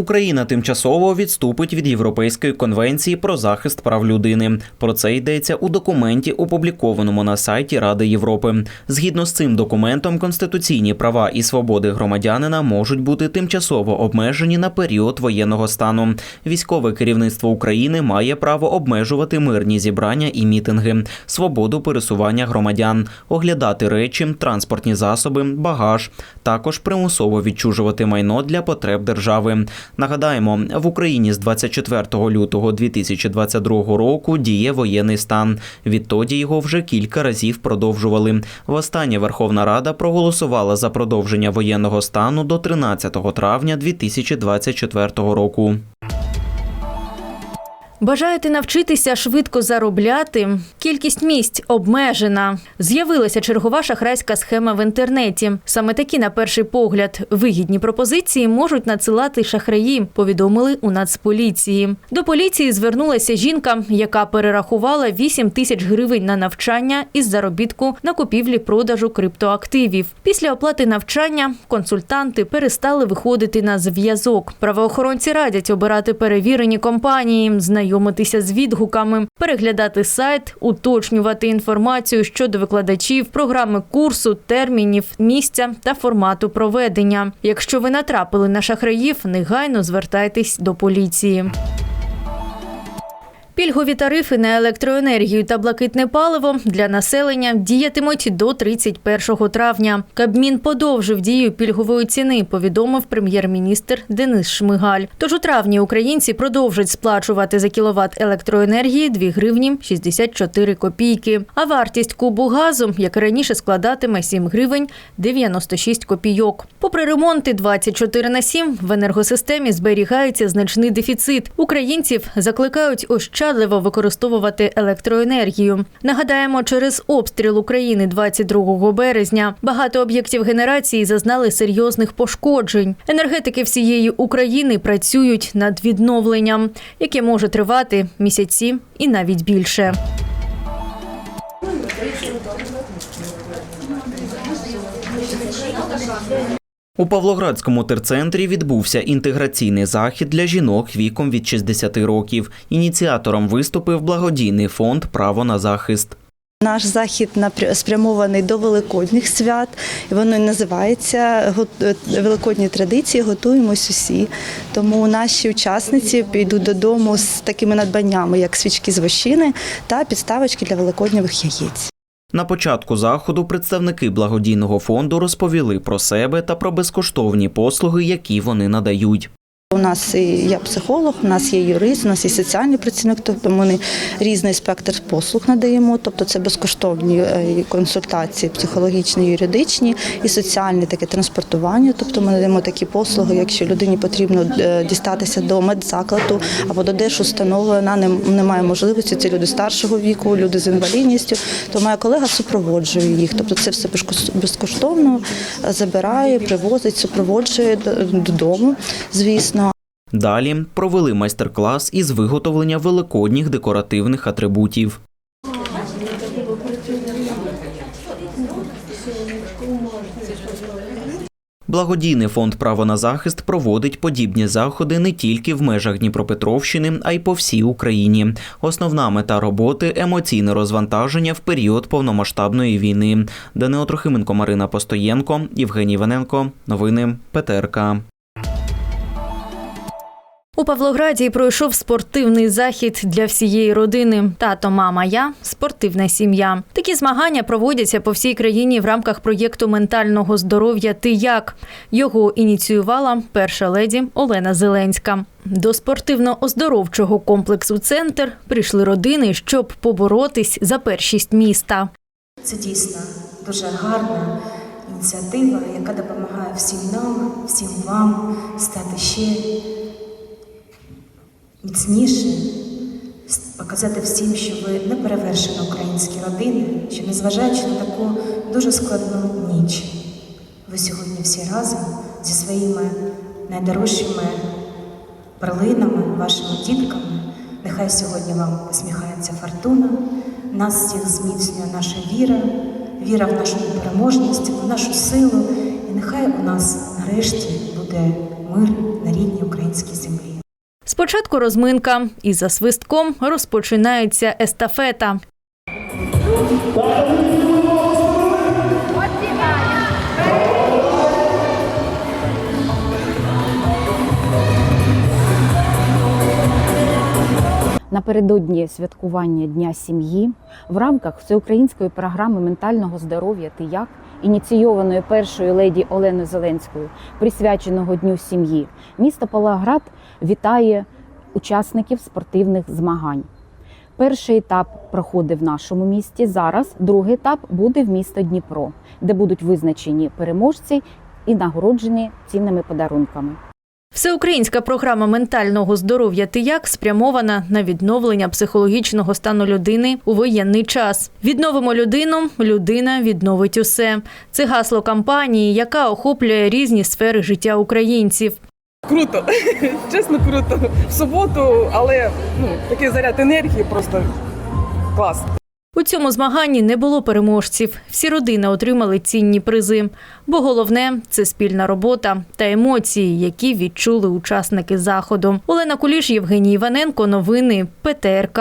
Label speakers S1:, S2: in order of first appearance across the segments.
S1: Україна тимчасово відступить від Європейської конвенції про захист прав людини. Про це йдеться у документі, опублікованому на сайті Ради Європи. Згідно з цим документом, конституційні права і свободи громадянина можуть бути тимчасово обмежені на період воєнного стану. Військове керівництво України має право обмежувати мирні зібрання і мітинги, свободу пересування громадян, оглядати речі, транспортні засоби, багаж, також примусово відчужувати майно для потреб держави. Нагадаємо, в Україні з 24 лютого 2022 року діє воєнний стан. Відтоді його вже кілька разів продовжували. Востаннє Верховна Рада проголосувала за продовження воєнного стану до 13 травня 2024 року.
S2: Бажаєте навчитися швидко заробляти? Кількість місць обмежена. З'явилася чергова шахрайська схема в інтернеті. Саме такі, на перший погляд, вигідні пропозиції можуть надсилати шахраї. Повідомили у Нацполіції. До поліції звернулася жінка, яка перерахувала 8 тисяч гривень на навчання із заробітку на купівлі-продажу криптоактивів. Після оплати навчання консультанти перестали виходити на зв'язок. Правоохоронці радять обирати перевірені компанії, знайомитися з відгуками, переглядати сайт, уточнювати інформацію щодо викладачів, програми курсу, термінів, місця та формату проведення. Якщо ви натрапили на шахраїв, негайно звертайтесь до поліції. Пільгові тарифи на електроенергію та блакитне паливо для населення діятимуть до 31 травня. Кабмін подовжив дію пільгової ціни, повідомив прем'єр-міністр Денис Шмигаль. Тож у травні українці продовжать сплачувати за кіловат електроенергії 2 гривні 64 копійки. А вартість кубу газу, як і раніше, складатиме 7 гривень 96 копійок. Попри ремонти 24 на 7, в енергосистемі зберігається значний дефіцит. Українців закликають ощадливо використовувати електроенергію. Нагадаємо, через обстріл України 22 березня багато об'єктів генерації зазнали серйозних пошкоджень. Енергетики всієї України працюють над відновленням, яке може тривати місяці і навіть більше.
S1: У Павлоградському терцентрі відбувся інтеграційний захід для жінок віком від 60 років. Ініціатором виступив благодійний фонд Право на захист.
S3: Наш захід спрямований до великодніх свят. Воно називається «Го- е, Великодні традиції. Готуємось усі. Тому наші учасниці підуть додому з такими надбаннями, як свічки з вощини та підставочки для великодніх яєць.
S1: На початку заходу представники благодійного фонду розповіли про себе та про безкоштовні послуги, які вони надають.
S3: У нас і я психолог, у нас є юрист, у нас є соціальний працівник, тобто ми різний спектр послуг надаємо. Тобто це безкоштовні е, консультації, психологічні, юридичні і соціальне таке транспортування. Тобто ми надаємо такі послуги, якщо людині потрібно е, дістатися до медзакладу або до держустанови, вона не, має можливості. Це люди старшого віку, люди з інвалідністю. То моя колега супроводжує їх. Тобто це все безкоштовно е, забирає, привозить, супроводжує до- додому, звісно.
S1: Далі провели майстер-клас із виготовлення великодніх декоративних атрибутів. Благодійний фонд Право на захист проводить подібні заходи не тільки в межах Дніпропетровщини, а й по всій Україні. Основна мета роботи емоційне розвантаження в період повномасштабної війни. Данило Трохименко, Марина Постоєнко, Євгеній Вененко. Новини ПТРК.
S2: У Павлограді пройшов спортивний захід для всієї родини. Тато, мама, я спортивна сім'я. Такі змагання проводяться по всій країні в рамках проєкту ментального здоров'я Ти як його ініціювала перша леді Олена Зеленська. До спортивно-оздоровчого комплексу Центр прийшли родини, щоб поборотись за першість міста.
S4: Це дійсно дуже гарна ініціатива, яка допомагає всім нам, всім вам стати ще міцніше, показати всім, що ви не перевершені українські родини, що незважаючи на таку дуже складну ніч, ви сьогодні всі разом зі своїми найдорожчими перлинами, вашими дітками. Нехай сьогодні вам посміхається фортуна, нас всіх зміцнює наша віра, віра в нашу непереможність, в нашу силу. І нехай у нас нарешті буде мир на рідній українській землі.
S2: Спочатку розминка, і за свистком розпочинається естафета.
S5: Напередодні святкування Дня сім'ї в рамках всеукраїнської програми ментального здоров'я «Ти як?», ініційованої першою леді Оленою Зеленською, присвяченого Дню сім'ї, місто Павлоград вітає учасників спортивних змагань. Перший етап проходить в нашому місті. Зараз другий етап буде в місто Дніпро, де будуть визначені переможці і нагороджені цінними подарунками.
S2: Всеукраїнська програма ментального здоров'я «Ти як» спрямована на відновлення психологічного стану людини у воєнний час. Відновимо людину, людина відновить усе. Це гасло кампанії, яка охоплює різні сфери життя українців.
S6: Круто, чесно, круто. В суботу, але ну, такий заряд енергії просто клас.
S2: У цьому змаганні не було переможців. Всі родини отримали цінні призи. Бо головне це спільна робота та емоції, які відчули учасники заходу. Олена Куліш, Євгеній Іваненко. Новини ПТРК.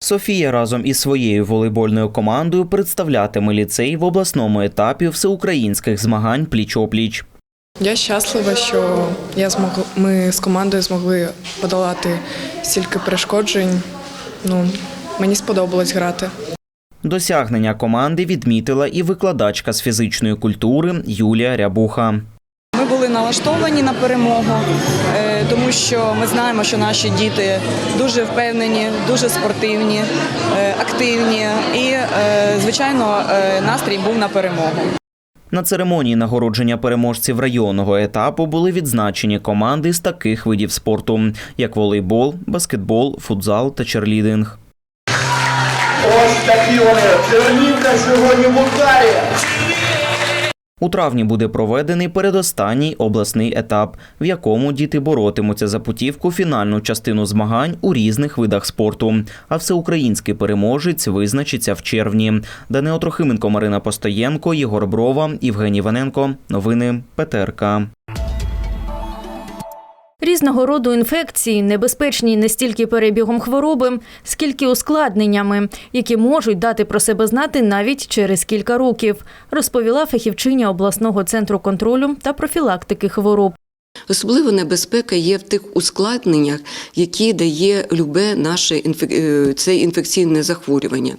S1: Софія разом із своєю волейбольною командою представлятиме ліцей в обласному етапі всеукраїнських змагань пліч-опліч.
S7: Я щаслива, що я змог, ми з командою змогли подолати стільки перешкоджень. Ну, мені сподобалось грати.
S1: Досягнення команди відмітила і викладачка з фізичної культури Юлія Рябуха.
S8: Ми були налаштовані на перемогу, е, тому що ми знаємо, що наші діти дуже впевнені, дуже спортивні, е, активні, і е, звичайно настрій був на перемогу.
S1: На церемонії нагородження переможців районного етапу були відзначені команди з таких видів спорту, як волейбол, баскетбол, футзал та черлідинг.
S9: Ось такі вони. Чернівка сьогодні в ударі.
S1: У травні буде проведений передостанній обласний етап, в якому діти боротимуться за путівку фінальну частину змагань у різних видах спорту. А всеукраїнський переможець визначиться в червні. Данило Трохименко, Марина Постоєнко, Єгор Брова, Євгеній Ваненко. Новини ПТРК.
S2: Різного роду інфекції небезпечні не стільки перебігом хвороби, скільки ускладненнями, які можуть дати про себе знати навіть через кілька років, розповіла фахівчиня обласного центру контролю та профілактики хвороб.
S10: Особливо небезпека є в тих ускладненнях, які дає любе наше е, це інфекційне захворювання.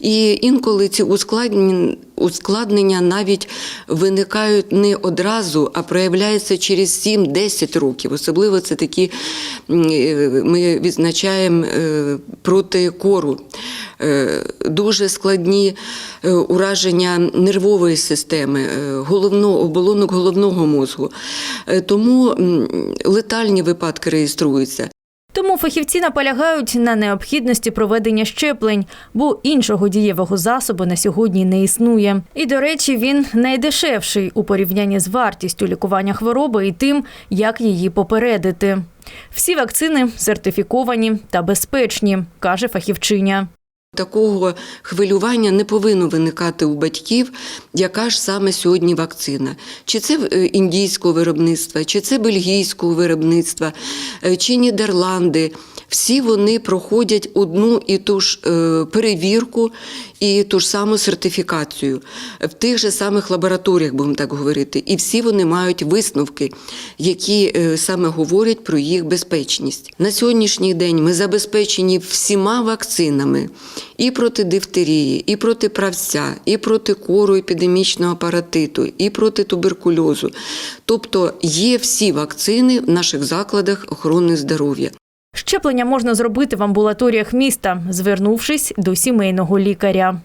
S10: І інколи ці ускладнення, ускладнення навіть виникають не одразу, а проявляються через 7-10 років. Особливо це такі е, ми відзначаємо е, проти кору. Е, Дуже складні ураження нервової системи, головного оболонок головного мозку. Тому летальні випадки реєструються.
S2: Тому фахівці наполягають на необхідності проведення щеплень, бо іншого дієвого засобу на сьогодні не існує. І, до речі, він найдешевший у порівнянні з вартістю лікування хвороби і тим, як її попередити. Всі вакцини сертифіковані та безпечні, каже фахівчиня.
S10: Такого хвилювання не повинно виникати у батьків, яка ж саме сьогодні вакцина. Чи це е, індійського виробництва, чи це бельгійського виробництва, е, чи Нідерланди. Всі вони проходять одну і ту ж е, перевірку і ту ж саму сертифікацію в тих же самих лабораторіях, будемо так говорити. І всі вони мають висновки, які е, саме говорять про їх безпечність. На сьогоднішній день ми забезпечені всіма вакцинами і проти дифтерії, і проти правця, і проти кору епідемічного паратиту, і проти туберкульозу. Тобто є всі вакцини в наших закладах охорони здоров'я.
S2: Щеплення можна зробити в амбулаторіях міста, звернувшись до сімейного лікаря.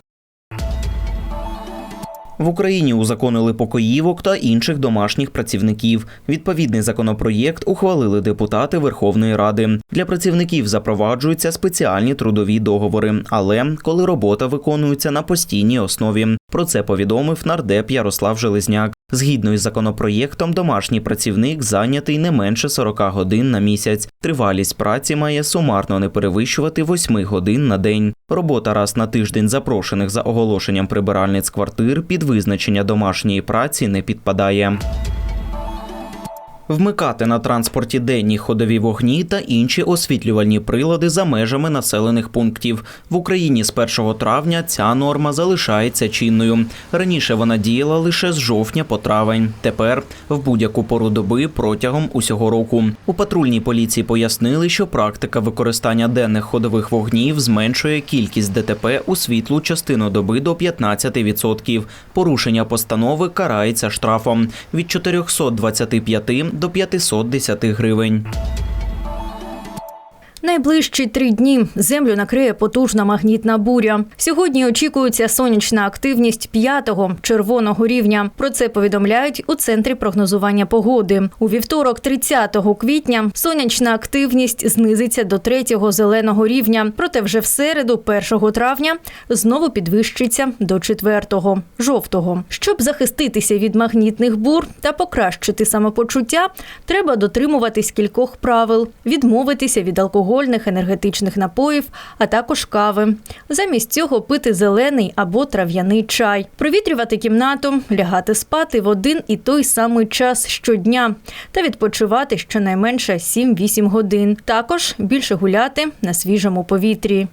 S1: В Україні узаконили покоївок та інших домашніх працівників. Відповідний законопроєкт ухвалили депутати Верховної Ради. Для працівників запроваджуються спеціальні трудові договори, але коли робота виконується на постійній основі. Про це повідомив нардеп Ярослав Железняк. Згідно із законопроєктом, домашній працівник зайнятий не менше 40 годин на місяць. Тривалість праці має сумарно не перевищувати 8 годин на день. Робота раз на тиждень запрошених за оголошенням прибиральниць квартир під визначення домашньої праці не підпадає. Вмикати на транспорті денні ходові вогні та інші освітлювальні прилади за межами населених пунктів. В Україні з 1 травня ця норма залишається чинною. Раніше вона діяла лише з жовтня по травень. Тепер в будь-яку пору доби протягом усього року. У патрульній поліції пояснили, що практика використання денних ходових вогнів зменшує кількість ДТП у світлу частину доби до 15%. Порушення постанови карається штрафом від 425 до 510 гривень.
S2: Найближчі три дні землю накриє потужна магнітна буря. Сьогодні очікується сонячна активність п'ятого червоного рівня. Про це повідомляють у центрі прогнозування погоди. У вівторок, 30 квітня, сонячна активність знизиться до третього зеленого рівня. Проте вже в середу, 1 травня, знову підвищиться до четвертого жовтого. Щоб захиститися від магнітних бур та покращити самопочуття, треба дотримуватись кількох правил, відмовитися від алкогольних енергетичних напоїв, а також кави. Замість цього пити зелений або трав'яний чай, провітрювати кімнату, лягати спати в один і той самий час щодня та відпочивати щонайменше 7-8 годин. Також більше гуляти на свіжому повітрі.